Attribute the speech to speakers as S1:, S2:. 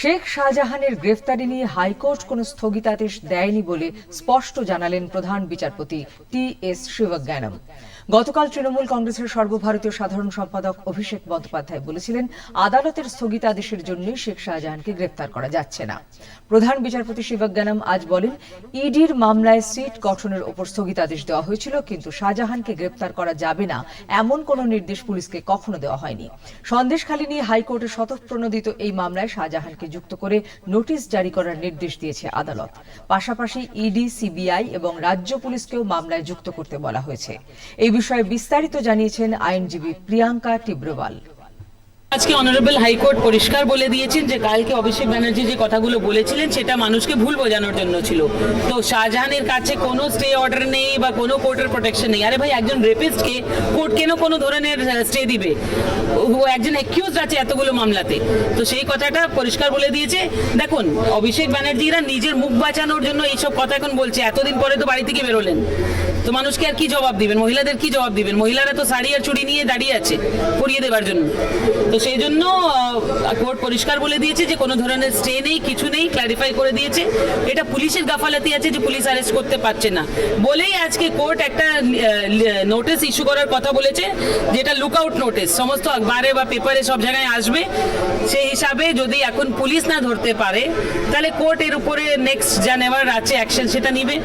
S1: শেখ শাহজাহানের গ্রেফতারি নিয়ে হাইকোর্ট কোনো স্থগিতাদেশ দেয়নি বলে স্পষ্ট জানালেন প্রধান বিচারপতি টি এস শিবজ্ঞানম। গতকাল তৃণমূল কংগ্রেসের সর্বভারতীয় সাধারণ সম্পাদক অভিষেক বন্দ্যোপাধ্যায় বলেছিলেন, আদালতের স্থগিতাদেশের জন্য শেখ শাহজাহানকে গ্রেফতার করা যাচ্ছে না। প্রধান বিচারপতি শিবজ্ঞানম আজ বলেন, ইডির মামলায় সিট গঠনের ওপর স্থগিতাদেশ দেওয়া হয়েছিল, কিন্তু শাহজাহানকে গ্রেপ্তার করা যাবে না এমন কোনো নির্দেশ পুলিশকে কখনো দেওয়া হয়নি। সন্দেশখালী নিয়ে হাইকোর্টে শতপ্রণোদিত এই মামলায় শাহজাহানকে যুক্ত করে নোটিশ জারি করার নির্দেশ দিয়েছে আদালত। পাশাপাশি ইডি, সিবিআই এবং রাজ্য পুলিশকেও মামলায় যুক্ত করতে বলা হয়েছে। এই বিষয়ে বিস্তারিত জানিয়েছেন আইনজীবী প্রিয়াঙ্কা টিব্রওয়াল
S2: আজকে অনারেবল হাইকোর্ট পরিষ্কার বলে দিয়েছেন যে কালকে অভিষেক ব্যানার্জি যে কথাগুলো বলেছিলেন সেটা মানুষকে ভুল বোঝানোর জন্য ছিল। তো শাহজাহানের কাছে কোনো স্টে অর্ডার নেই বা কোনো কোর্টের প্রোটেকশন নেই। আরে ভাই, একজন রেপিস্টকে কোর্ট কেন কোনো ধরনের স্টে দিবে? ও একজন অ্যাকিউজ আছে এতগুলো মামলাতে। তো সেই কথাটা পরিষ্কার বলে দিয়েছে। দেখুন, অভিষেক ব্যানার্জিরা নিজের মুখ বাঁচানোর জন্য এইসব কথা এখন বলছে। এতদিন পরে তো বাড়ি থেকে বেরোলেন। তো মানুষকে আর কি জবাব দিবেন? মহিলাদের কি জবাব দিবেন? মহিলারা তো শাড়ি আর চুড়ি নিয়ে দাঁড়িয়ে আছে, পরিয়ে দেবার জন্য। তো সেই জন্য কোর্ট পরিষ্কার বলে দিয়েছে যে কোনো ধরনের স্টে নেই, কিছু নেই ক্ল্যারিফাই করে দিয়েছে। এটা পুলিশের গাফালাতি আছে যে পুলিশ অ্যারেস্ট করতে পারছে না। বলেই আজকে কোর্ট একটা নোটিশ ইস্যু করার কথা বলেছে, যেটা লুকআউট নোটিশ সমস্ত আখবারে বা পেপারে সব জায়গায় আসবে। সেই হিসাবে যদি এখন পুলিশ না ধরতে পারে, তাহলে কোর্ট এর উপরে নেক্সট যা নেওয়ার আছে অ্যাকশন সেটা নিবে।